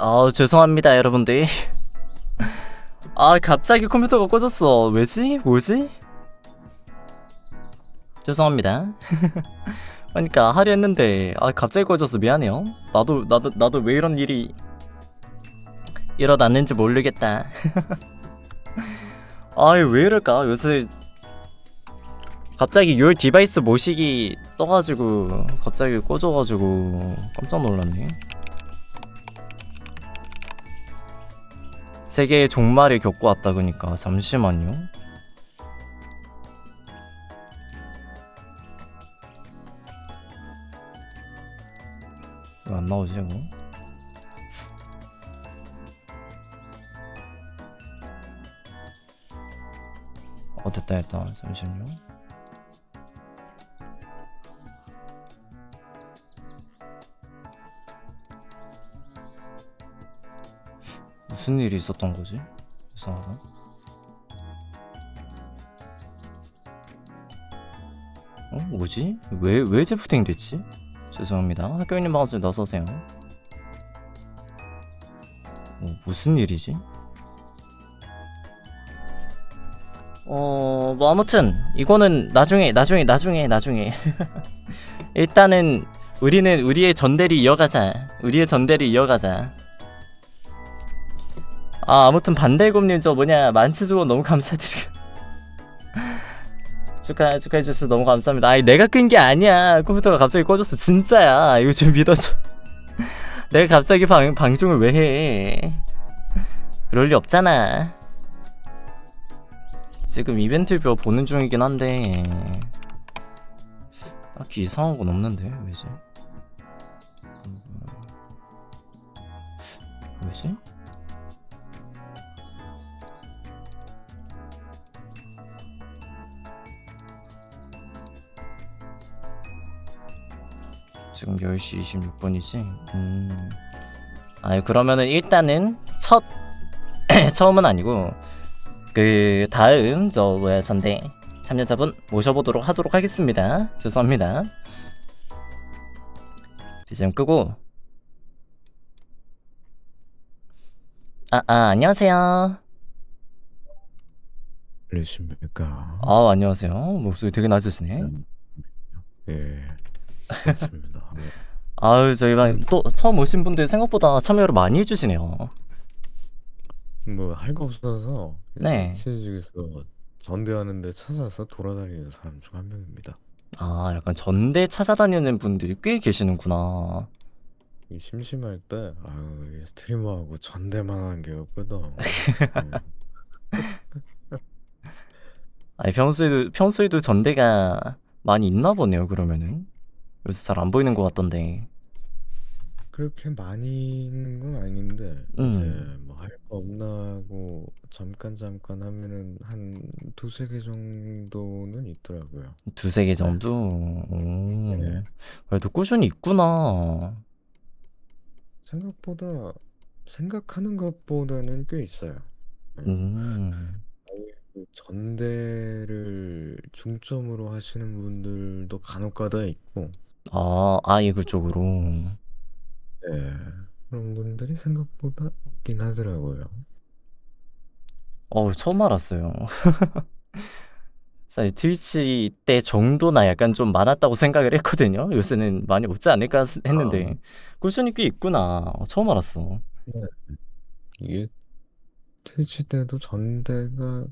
아 죄송합니다 여러분들 아 갑자기 컴퓨터가 꺼졌어. 왜지? 뭐지? 죄송합니다. 그러니까 하려 했는데 아 갑자기 꺼졌어 미안해요. 나도 나도 나도 왜 이런 일이 일어났는지 모르겠다. 아이 왜 이럴까? 요새 갑자기 요 디바이스 모시기 떠가지고 갑자기 꺼져가지고 깜짝 놀랐네 세계의 종말을 겪고 왔다 그니까 잠시만요. 왜 안 나오지 이거? 어 됐다 됐다 잠시만요. 무슨 일이 있었던 거지? 이상하다. 어? 뭐지? 왜, 왜 재부팅 됐지? 죄송합니다. 학교 있는 방송에 나서세요. 어, 무슨 일이지? 어, 뭐 아무튼 이거는 나중에 나중에 나중에 나중에 일단은 우리는 우리의 전대를 이어가자. 우리의 전대를 이어가자. 아 아무튼 반달곰님 저 뭐냐 만츠 조언 너무 감사드려요. 축하 축하해 주셔서 너무 감사합니다. 아니 내가 끈 게 아니야. 컴퓨터가 갑자기 꺼졌어 진짜야. 이거 좀 믿어줘. 내가 갑자기 방, 방송을 왜 해? 그럴 리 없잖아. 지금 이벤트표 보는 중이긴 한데. 딱히 이상한 건 없는데? 왜지? 왜지? 지금 10시 26분이지. 음. 아, 그러면은 일단은 첫 처음은 아니고 그 다음 저 뭐야 전대 참여자분 모셔보도록 하도록 하겠습니다. 죄송합니다. BGM 끄고 아, 아 안녕하세요. 안녕하십니까. 아 안녕하세요. 목소리 되게 낮으시네. 예, 맞습니다. 네. 아유 저희 방 또 처음 오신 분들 생각보다 참여를 많이 해주시네요. 뭐 할 거 없어서 네. 시직에서 전대하는데 찾아서 돌아다니는 사람 중 한 명입니다. 아 약간 전대 찾아다니는 분들이 꽤 계시는구나. 이 심심할 때 아유 이 스트리머하고 전대만 한 게 없거든. 네. 아니 평소에도 평소에도 전대가 많이 있나 보네요. 그러면은 요새 잘 안 보이는 것 같던데. 그렇게 많이 있는 건 아닌데 음. 이제 뭐할 거 없나 하고 잠깐 잠깐 하면은 한 두세 개 정도는 있더라고요. 두세 개 정도. 오. 네. 그래도 꾸준히 있구나. 생각보다 생각하는 것보다는 꽤 있어요. 음. 그 전대를 중점으로 하시는 분들도 간혹가다 있고, 아 아이 그쪽으로. 예, 그런 분들이 생각보다 있긴 하더라고요. 어 처음 알았어요. 사실 트위치 때 정도나 약간 좀 많았다고 생각을 했거든요. 요새는 많이 없지 않을까 했는데 꾸준히 꽤 있구나. 어, 처음 알았어. 이게 트위치 때도 전대가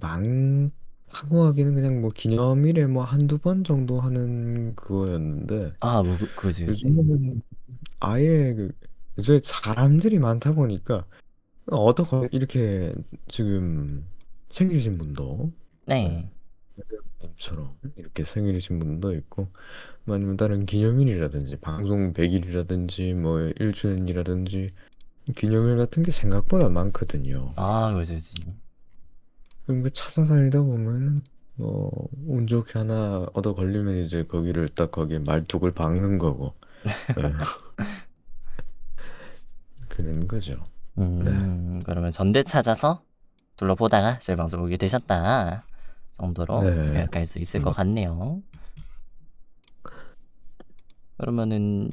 많 다고 하기는 그냥 뭐 기념일에 뭐 한두 번 정도 하는 그거였는데, 아, 뭐, 그, 그지, 그지. 요즘은 아예 그, 요새 사람들이 많다 보니까, 어떻게 이렇게 지금 생일이신 분도, 네. 님처럼 이렇게 생일이신 분도 있고 뭐 아니면 다른 기념일이라든지 방송 100일이라든지 뭐 1주년이라든지 기념일 같은 게 생각보다 많거든요. 아 그지 그지 그럼 그 찾아다니다 보면 뭐 운 좋게 하나 얻어 걸리면 이제 거기를 딱 거기에 말뚝을 박는 거고 예. 그런 거죠. 음 그러면 전대 찾아서 둘러보다가 저희 방송 오게 되셨다 정도로 네. 요약할 수 있을 것 같네요 그러면은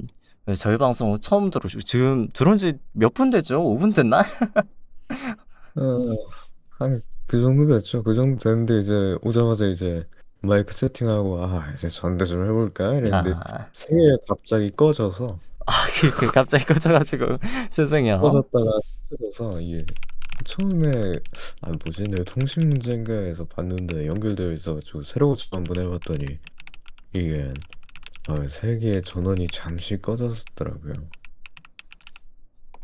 저희 방송 처음 들어오시고 지금 들어온 지 몇 분 됐죠? 5분 됐나? 어, 한 그 정도 됐죠. 그 정도 됐는데 이제 오자마자 이제 마이크 세팅하고 아 이제 전대 좀 해볼까 이랬는데 아, 생일 갑자기 꺼져서 아 그, 그 갑자기 꺼져가지고 죄송해요 꺼졌다가 켜져서 이게 처음에 아 뭐지 내 통신 문제인가 해서 봤는데 연결되어 있어가지고 새로 고쳐 한번 해봤더니 이게 어, 세계의 전원이 잠시 꺼졌더라고요.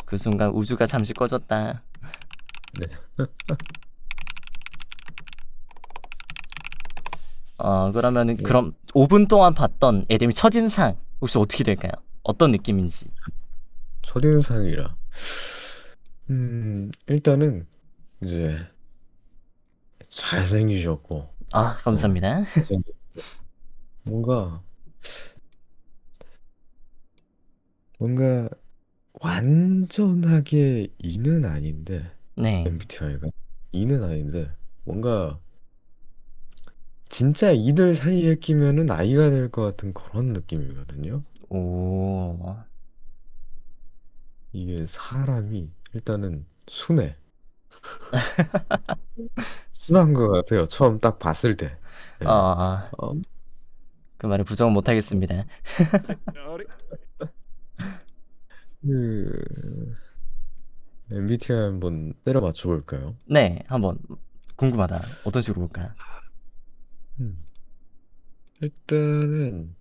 그 순간 우주가 잠시 꺼졌다 네. 어 그러면은 네. 그럼 5분 동안 봤던 에데미 첫인상 혹시 어떻게 될까요? 어떤 느낌인지 첫인상이라. 음, 일단은 이제 잘생기셨고 아 감사합니다 잘생겼고 뭔가 뭔가 완전하게 이는 아닌데 네 MBTI가 이는 아닌데 뭔가 진짜 이들 사이에 끼면은 아이가 될 것 같은 그런 느낌이거든요. 오, 이게 사람이 일단은 순해. 순한 것 같아요. 처음 딱 봤을 때. 네. 어, 어, 그 말을 부정은 못하겠습니다. 그 MBTI 한번 때려 맞춰볼까요? 네, 한번 궁금하다. 어떤 식으로 볼까? 음. 일단은